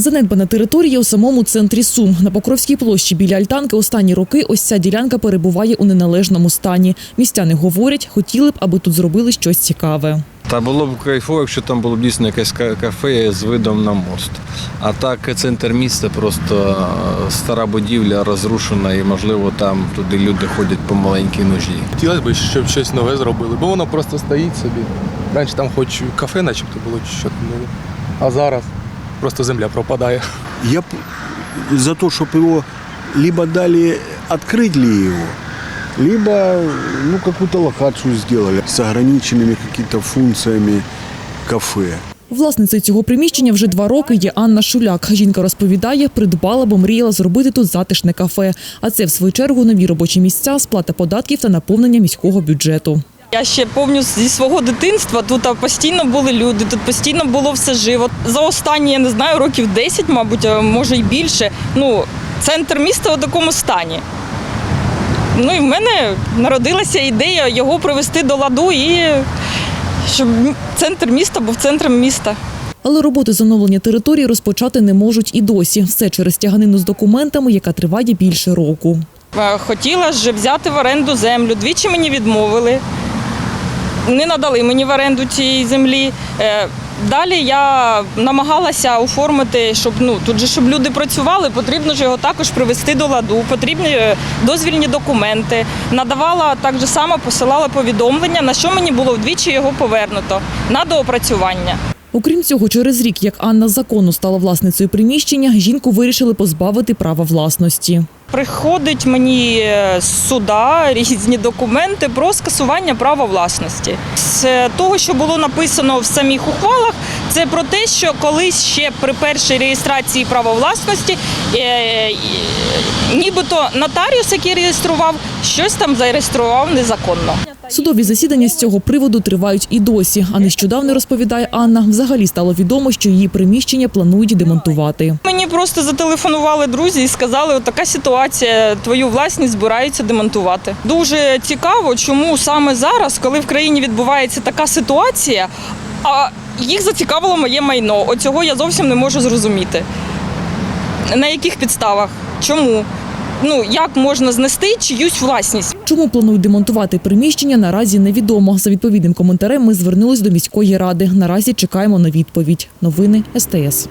Занедбана територія у самому центрі Сум. На Покровській площі біля Альтанки останні роки ось ця ділянка перебуває у неналежному стані. Містяни говорять, хотіли б, аби тут зробили щось цікаве. Та було б кайфово, якщо там було б дійсно якесь кафе з видом на мост. А так центр міста просто стара будівля розрушена і, можливо, там туди люди ходять по маленькій нужді. Хотілося б, щоб щось нове зробили, бо воно просто стоїть собі. Раніше там хоч кафе, начебто було чи щось нове. А зараз просто земля пропадає. Я п- за то, чтобы его либо дали, открыть ли его, либо ну, какую-то локацию сделали с ограниченными какими-то функциями кафе. Власницею цього приміщення вже два роки є Анна Шуляк. Жінка розповідає, придбала, бо мріяла зробити тут затишне кафе. А це, в свою чергу, нові робочі місця, сплата податків та наповнення міського бюджету. Я ще пам'ятаю зі свого дитинства. Тут постійно були люди, тут постійно було все живо. За останні, я не знаю, років 10, мабуть, а може й більше. Ну, центр міста у такому стані. Ну і в мене народилася ідея його привести до ладу і щоб центр міста був центром міста. Але роботи з оновлення території розпочати не можуть і досі. Все через тяганину з документами, яка триває більше року. Е, Хотіла ж взяти в оренду землю. Двічі мені відмовили. Не надали мені в оренду цієї землі. Е, Далі я намагалася оформити, щоб ну тут же щоб люди працювали, потрібно ж його також привести до ладу. Потрібні е, дозвільні документи. Надавала так же само, посилала повідомлення, на що мені було вдвічі його повернуто на доопрацювання. Окрім цього, через рік, як Анна закону стала власницею приміщення, жінку вирішили позбавити права власності. Приходить мені е, з суда різні документи про скасування права власності. З е, того, що було написано в самих ухвалах, це про те, що колись ще при першій реєстрації права власності, е, е, нібито нотаріус, який реєстрував, щось там зареєстрував незаконно. Судові засідання з цього приводу тривають і досі. А нещодавно розповідає Анна, взагалі стало відомо, що її приміщення планують демонтувати. Мені просто зателефонували друзі і сказали, от така ситуація, твою власність збираються демонтувати. Дуже цікаво, чому саме зараз, коли в країні відбувається така ситуація, а їх зацікавило моє майно. Оцього я зовсім не можу зрозуміти. На яких підставах? Чому? Ну, як можна знести чиюсь власність? Чому планують демонтувати приміщення, наразі невідомо. За відповідним коментарем ми звернулись до міської ради. Наразі чекаємо на відповідь. Новини СТС.